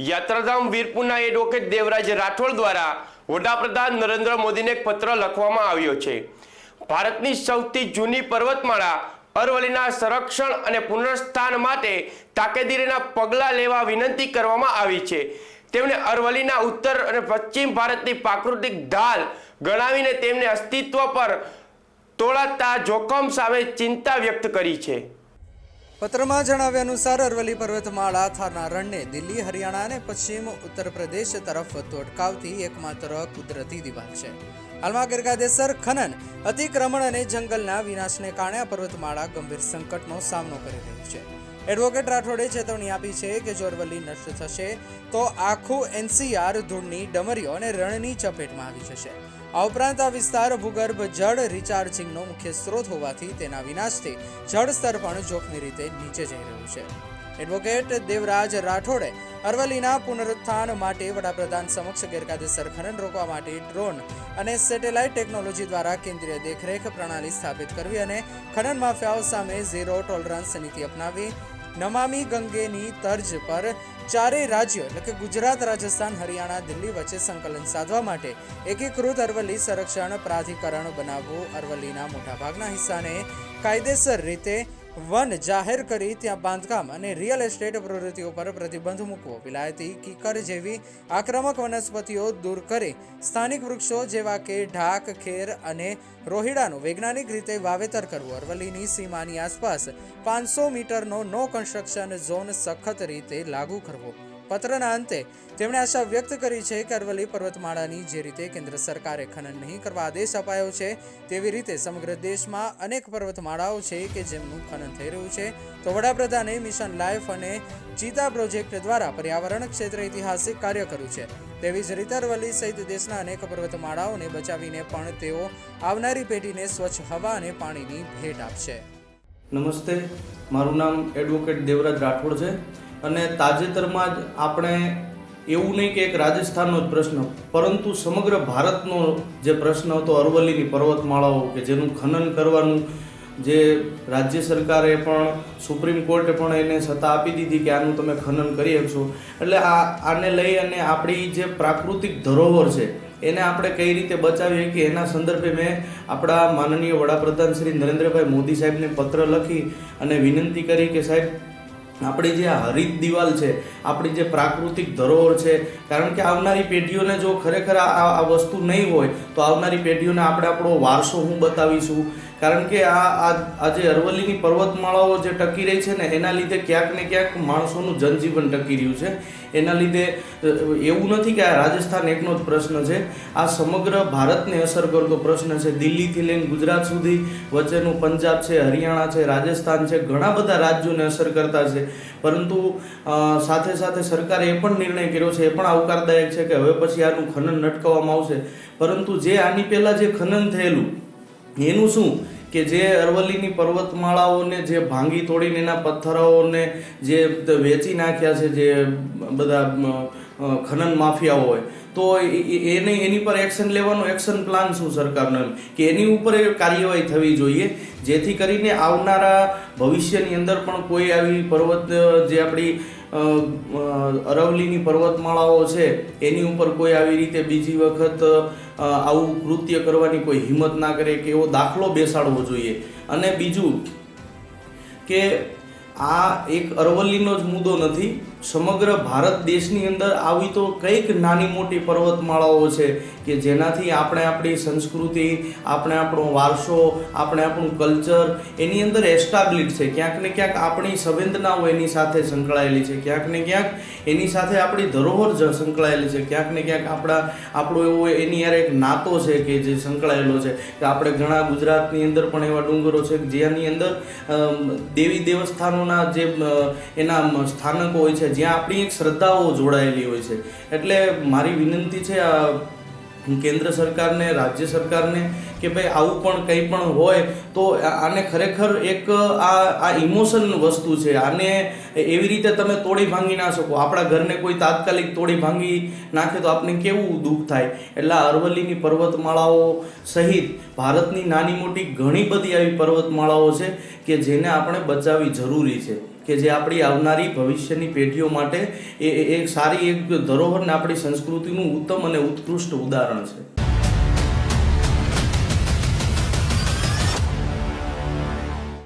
યાત્રાધામ વીરપુરના એડવોકેટ દેવરાજ રાઠોડ દ્વારા વડાપ્રધાન નરેન્દ્ર મોદીને એક પત્ર લખવામાં આવ્યો છે. ભારતની સૌથી જૂની પર્વતમાળા અરવલ્લીના સંરક્ષણ અને પુનર્સ્થાન માટે તાકેદીરીના પગલાં લેવા વિનંતી કરવામાં આવી છે. તેમણે અરવલ્લીના ઉત્તર અને પશ્ચિમ ભારતની પ્રાકૃતિક ઢાલ ગણાવીને તેમને અસ્તિત્વ પર તોળાતા જોખમ સામે ચિંતા વ્યક્ત કરી છે. પત્રમાં જણાવ્યા અનુસાર અરવલ્લી પર્વતમાળા થારના રણને દિલ્હી, હરિયાણા અને પશ્ચિમ ઉત્તર પ્રદેશ તરફ તોડકાવતી એકમાત્ર કુદરતી દિવાલ છે. હાલમાં ગેરકાયદેસર ખનન, અતિક્રમણ અને જંગલના વિનાશને કારણે આ પર્વતમાળા ગંભીર સંકટનો સામનો કરી રહી છે. એડવોકેટ રાઠોડે ચેતવણી આપી છે કે જો અરવલ્લી નષ્ટ થશે, તો આખું એનસીઆર ધૂળની ડમરીઓ અને રણની ચપેટમાં આવી જશે. આ ઉપરાંત આ વિસ્તાર ભૂગર્ભ જળ રિચાર્જિંગનો મુખ્ય સ્ત્રોત હોવાથી તેના વિનાશથી જળ સ્તર પણ જોખમી રીતે નીચે જઈ રહ્યું છે. એડવોકેટ દેવરાજ રાઠોડે અરવલ્લીના પુનરુત્થાન માટે વડાપ્રધાન સમક્ષ ગેરકાયદેસર ખનન રોકવા માટે ડ્રોન અને સેટેલાઇટ ટેકનોલોજી દ્વારા કેન્દ્રીય દેખરેખ પ્રણાલી સ્થાપિત કરવી અને ખનન માફિયાઓ સામે ઝીરો ટોલરન્સ નીતિ અપનાવી નમામી ગંગેની તર્જ પર ચારેય રાજ્યો, એટલે કે ગુજરાત, રાજસ્થાન, હરિયાણા, દિલ્હી વચ્ચે સંકલન સાધવા માટે એકીકૃત અરવલ્લી સંરક્ષણ પ્રાધિકરણ બનાવવું અરવલ્લીના મોટાભાગના હિસ્સાને કાયદેસર રીતે વન જાહેર કરી ત્યાં બાંધકામ અને રિયલ એસ્ટેટ પ્રવૃત્તિઓ પર પ્રતિબંધ મૂકવો. વિલાયતી કીકર જેવી આક્રમક વનસ્પતિઓ દૂર કરી સ્થાનિક વૃક્ષો જેવા કે ઢાક, ખેર અને રોહિડાનું વૈજ્ઞાનિક રીતે વાવેતર કરવું. અરવલ્લીની સીમાની આસપાસ પાંચસો મીટરનો નો કન્સ્ટ્રક્શન ઝોન સખત રીતે લાગુ કરવો. પત્રના અંતે તેમણે આશા વ્યક્ત કરી છે કે અરવલ્લી પર્વતમાળાની જે રીતે કેન્દ્ર સરકારે ખનન નહીં કરવા આદેશ અપાયો છે, તેવી રીતે સમગ્ર દેશમાં અનેક પર્વતમાળાઓ છે કે જેમનું ખનન થઈ રહ્યું છે. તો વડાપ્રધાને મિશન લાઈફ અને ચિતા પ્રોજેક્ટ દ્વારા પર્યાવરણ ક્ષેત્રે ઐતિહાસિક કાર્ય કર્યું છે. તેવી જ રીતે અરવલ્લી સહિત દેશના અનેક પર્વતમાળાઓને બચાવીને પણ તેઓ આવનારી પેઢીને સ્વચ્છ હવા અને પાણીની ભેટ આપશે. નમસ્તે, મારું નામ એડવોકેટ દેવરાજ રાઠોડ છે. અને તાજેતરમાં જ આપણે એવું નહીં કે એક રાજસ્થાનનો જ પ્રશ્ન, પરંતુ સમગ્ર ભારતનો જે પ્રશ્ન હતો અરવલ્લીની પર્વતમાળાઓ કે જેનું ખનન કરવાનું જે રાજ્ય સરકારે પણ, સુપ્રીમ કોર્ટે પણ એને સત્તા આપી દીધી કે આનું તમે ખનન કરી શકશો. એટલે આ, આને લઈ અને આપણી જે પ્રાકૃતિક ધરોહર છે, એને આપણે કઈ રીતે બચાવીએ કે એના સંદર્ભે મેં આપણા માનનીય વડાપ્રધાન શ્રી નરેન્દ્રભાઈ મોદી સાહેબને પત્ર લખી અને વિનંતી કરી કે સાહેબ આપણી જે હરિત દિવાલ છે, આપણી જે પ્રાકૃતિક ધરોહર છે, કારણ કે આવનારી પેઢીઓને જો ખરેખર આ વસ્તુ નહીં હોય, તો આવનારી પેઢીઓને આપણે આપણો વારસો હું બતાવીશું. કારણ કે આ આ આ જે અરવલ્લીની પર્વતમાળાઓ જે ટકી રહી છે ને, એના લીધે ક્યાંક ને ક્યાંક માણસોનું જનજીવન ટકી રહ્યું છે. એના લીધે એવું નથી કે આ રાજસ્થાન એકનો જ પ્રશ્ન છે. આ સમગ્ર ભારતને અસર કરતો પ્રશ્ન છે. દિલ્હીથી લઈને ગુજરાત સુધી વચ્ચેનું પંજાબ છે, હરિયાણા છે, રાજસ્થાન છે, ઘણા બધા રાજ્યોને અસર કરતા છે. પરંતુ સાથે સાથે સરકારે એ પણ નિર્ણય કર્યો છે, એ પણ આવકારદાયક છે કે હવે પછી આનું ખનન અટકાવવામાં આવશે. પરંતુ જે આની પહેલાં જે ખનન થયેલું એનું શું? કે જે અરવલ્લીની પર્વતમાળાઓને જે ભાંગી તોડીને એના પથ્થરોને જે વેચી નાખ્યા છે, જે બધા ખનન માફિયા હોય. તો એને, એની પર એક્શન લેવાનો એક્શન પ્લાન શું સરકારનો એમ? કે એની ઉપર કાર્યવાહી થવી જોઈએ, જેથી કરીને આવનારા ભવિષ્યની અંદર પણ કોઈ આવી પર્વત, જે આપણી અરવલ્લીની પર્વતમાળાઓ છે, એની ઉપર કોઈ આવી રીતે બીજી વખત આવું કૃત્ય કરવાની કોઈ હિંમત ના કરે કે એવો દાખલો બેસાડવો જોઈએ. અને બીજું કે આ એક અરવલ્લીનો જ મુદ્દો નથી સમગ્ર ભારત દેશની અંદર આવી તો કંઈક નાની મોટી પર્વતમાળાઓ છે કે જેનાથી આપણે આપણી સંસ્કૃતિ, આપણે આપણો વારસો, આપણે આપણું કલ્ચર એની અંદર એસ્ટાબ્લિશ છે. ક્યાંક ને ક્યાંક આપણી સંવેદનાઓ એની સાથે સંકળાયેલી છે. ક્યાંક ને ક્યાંક એની સાથે આપણી ધરોહર સંકળાયેલી છે. ક્યાંક ને ક્યાંક આપણા, આપણો એવો એની યાર એક નાતો છે કે જે સંકળાયેલો છે. કે આપણે ઘણા ગુજરાતની અંદર પણ એવા ડુંગરો છે જેની અંદર દેવી દેવસ્થાનોના જે એના સ્થાનકો હોય છે જ્યાં આપણી એક શ્રદ્ધાઓ જોડાયેલી હોય છે. એટલે મારી વિનંતી છે, આ કેન્દ્ર સરકારને, રાજ્ય સરકારને કે ભાઈ આવું પણ કંઈ પણ હોય તો આને ખરેખર એક આ આ ઇમોશન વસ્તુ છે. આને એવી રીતે તમે તોડી ભાંગી ના શકો. આપણા ઘરને કોઈ તાત્કાલિક તોડી ભાંગી નાખે તો આપણે કેવું દુઃખ થાય? એટલે અરવલ્લીની પર્વતમાળાઓ સહિત ભારતની નાની મોટી ઘણી બધી આવી પર્વતમાળાઓ છે કે જેને આપણે બચાવવી જરૂરી છે. કે જે આપણી આવનારી ભવિષ્યની પેઢીઓ માટે એ એક સારી એક ધરોહરને આપણી સંસ્કૃતિનું ઉત્તમ અને ઉત્કૃષ્ટ ઉદાહરણ છે.